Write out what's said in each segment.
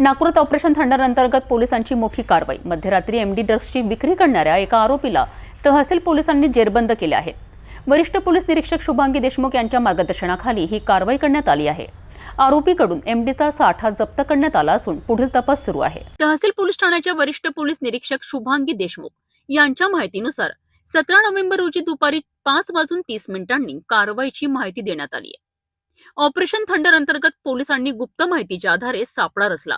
नागपुरात operation thunder अंतर्गत पोलिसांची मोठी कारवाई. मध्यरात्री एमडी ड्रग्सची विक्री करणाऱ्या एका आरोपीला तहसील पोलिसांनी जेरबंद केले आहे. वरिष्ठ पोलीस निरीक्षक शुभांगी देशमुख यांच्या मार्गदर्शनाखाली ही कारवाई करण्यात आली आहे. आरोपीकडून एमडीचा साठा जप्त करण्यात आला असून पुढील तपास सुरू आहे. तहसील पोलीस ठाण्याच्या वरिष्ठ पोलीस निरीक्षक शुभांगी देशमुख यांच्या माहितीनुसार सतरा नोव्हेंबर रोजी दुपारी पाच वाजून तीस मिनिटांनी कारवाईची माहिती देण्यात आली आहे. ऑपरेशन थंडर अंतर्गत पोलिसांनी गुप्त माहितीच्या आधारे सापळा रचला.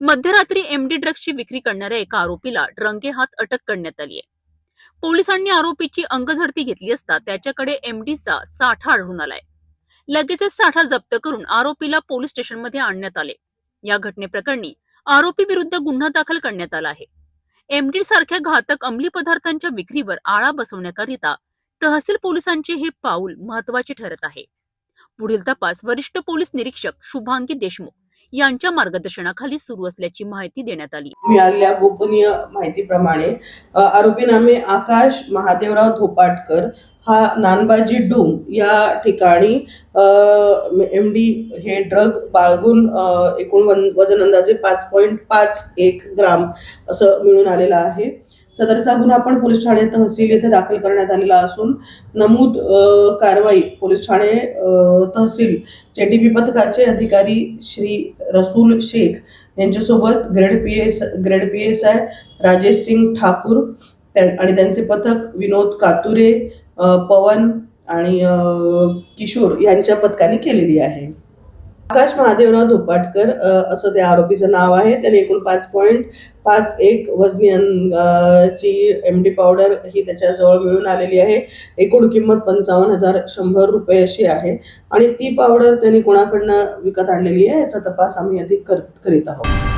मध्यरात्री एमडी ड्रग्सची विक्री करणाऱ्या एका आरोपीला रंगेहात अटक करण्यात आली आहे. पोलिसांनी आरोपीची अंगझडती घेतली असता त्याच्याकडे एमडीचा साठा आढळून आलाय. लगेचच साठा जप्त करून आरोपीला पोलीस स्टेशनमध्ये आणण्यात आले. या घटनेप्रकरणी आरोपी विरुद्ध गुन्हा दाखल करण्यात आला आहे. एमडी सारख्या घातक अंमली पदार्थांच्या विक्रीवर आळा बसवण्याकरिता तहसील पोलिसांचे हे पाऊल महत्त्वाचे ठरत आहे. पुढील तपास वरिष्ठ पोलीस निरीक्षक शुभांगी देशमुख यांच्या मार्गदर्शनाखाली सुरू असल्याची माहिती देण्यात आली. मिळालेल्या गोपनीय माहितीप्रमाणे आरोपी नामे आकाश महादेवराव धोपाटकर हा नानबाजी डूम या ठिकाणी एम डी हे ड्रग बाळगून एकूण वजन अंदाजे पाच पॉईंट पाच एक ग्राम असं मिळून आलेलं आहे. सदरचा गुन्हा आपण पोलीस ठाणे तहसील येथे दाखल करण्यात आलेला असून नमूद कारवाई पोलीस ठाणे तहसील जे डी पी पथकाचे अधिकारी श्री रसूल शेख यांच्यासोबत grade P S grade P S I Rajesh Singh Thakur आणि त्यांचे पथक विनोद कातुरे पवन आणि किशोर यांच्या पथकाने केलेली आहे. आकाश महादेवराव धोपाटकर असं त्या आरोपीचं नाव आहे. त्याने एकूण पाच पॉईंट पाच एक वजनी ची एम डी पावडर ही त्याच्याजवळ मिळून आलेली आहे. एकूण किंमत पंचावन्न हजार शंभर रुपये अशी आहे. आणि ती पावडर त्यांनी कोणाकडनं विकत आणलेली आहे याचा तपास आम्ही अधिक कर- करीत आहोत.